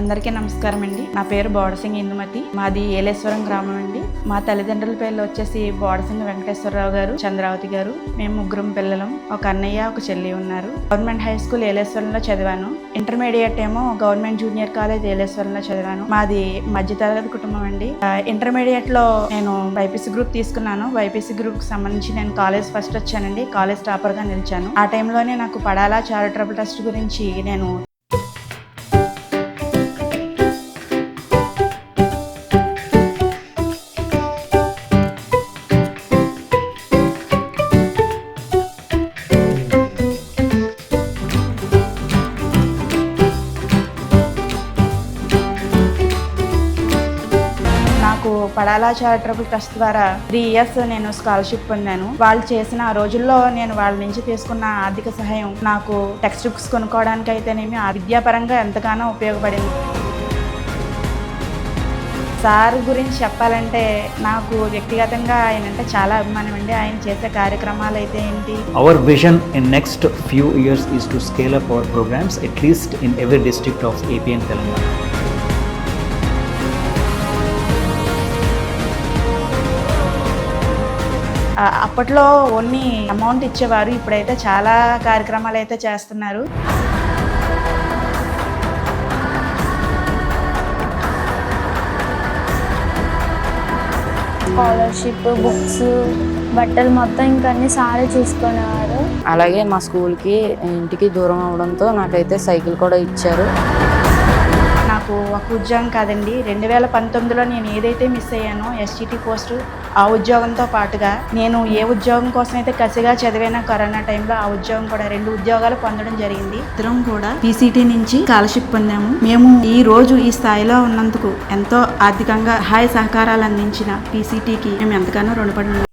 అందరికీ నమస్కారం అండి. నా పేరు బోడసింగ్ ఇందుమతి. మాది ఏలేశ్వరం గ్రామం అండి. మా తల్లిదండ్రుల పేర్లు వచ్చేసి బోడసింగ్ వెంకటేశ్వరరావు గారు చంద్రావతి గారు. మేము ముగ్గురం పిల్లలం. ఒక అన్నయ్య ఒక చెల్లి ఉన్నారు. గవర్నమెంట్ హై స్కూల్ ఏలేశ్వరంలో చదివాను. ఇంటర్మీడియట్ ఏమో గవర్నమెంట్ జూనియర్ కాలేజ్ ఏలేశ్వరంలో చదివాను. మాది మధ్యతరగతి కుటుంబం అండి. ఇంటర్మీడియట్లో నేను బైపీసీ గ్రూప్ తీసుకున్నాను. బైపీసీ గ్రూప్కి సంబంధించి నేను కాలేజ్ ఫస్ట్ వచ్చానండి. కాలేజ్ టాపర్గా నిలిచాను. ఆ టైంలోనే నాకు పడాలా చారిటబుల్ ట్రస్ట్ గురించి నేను పడాలా చారిటబుల్ ట్రస్ట్ ద్వారా త్రీ ఇయర్స్ నేను స్కాలర్షిప్ పొందాను. వాళ్ళు చేసిన ఆ రోజుల్లో నేను వాళ్ళ నుంచి తీసుకున్న ఆర్థిక సహాయం నాకు టెక్స్ట్ బుక్స్ కొనుక్కోవడానికి అయితేనేమి విద్యాపరంగా ఎంతగానో ఉపయోగపడింది. సార్ గురించి చెప్పాలంటే నాకు వ్యక్తిగతంగా ఆయన అంటే చాలా అభిమానం అండి ఆయన చేసే కార్యక్రమాలు అయితే ఏంటి? Our vision in next few years is to scale up our programs at least in in district of of AP అప్పట్లో ఓన్లీ అమౌంట్ ఇచ్చేవారు. ఇప్పుడైతే చాలా కార్యక్రమాలు అయితే చేస్తున్నారు. స్కాలర్షిప్ బుక్స్ బట్టలు మొత్తం ఇంకా అన్ని సారే చూసుకునేవారు. అలాగే మా స్కూల్కి ఇంటికి దూరం అవడంతో నాకైతే సైకిల్ కూడా ఇచ్చారు. ఒక ఉద్యోగం కాదండి. రెండు వేల పంతొమ్మిదిలో నేను ఏదైతే మిస్ అయ్యానో ఎస్టీటీ పోస్ట్ ఆ ఉద్యోగంతో పాటుగా నేను ఏ ఉద్యోగం కోసం అయితే కసిగా చదివానో కరోనా టైంలో ఆ ఉద్యోగం కూడా రెండు ఉద్యోగాలు పొందడం జరిగింది. ఇద్దరం కూడా పీసీటీ నుంచి స్కాలర్షిప్ పొందాము. మేము ఈ రోజు ఈ స్థాయిలో ఉన్నందుకు ఎంతో ఆర్థికంగా సహాయ సహకారాలు అందించిన పీసీటీకి మేము ఎంతగానో రుణపడి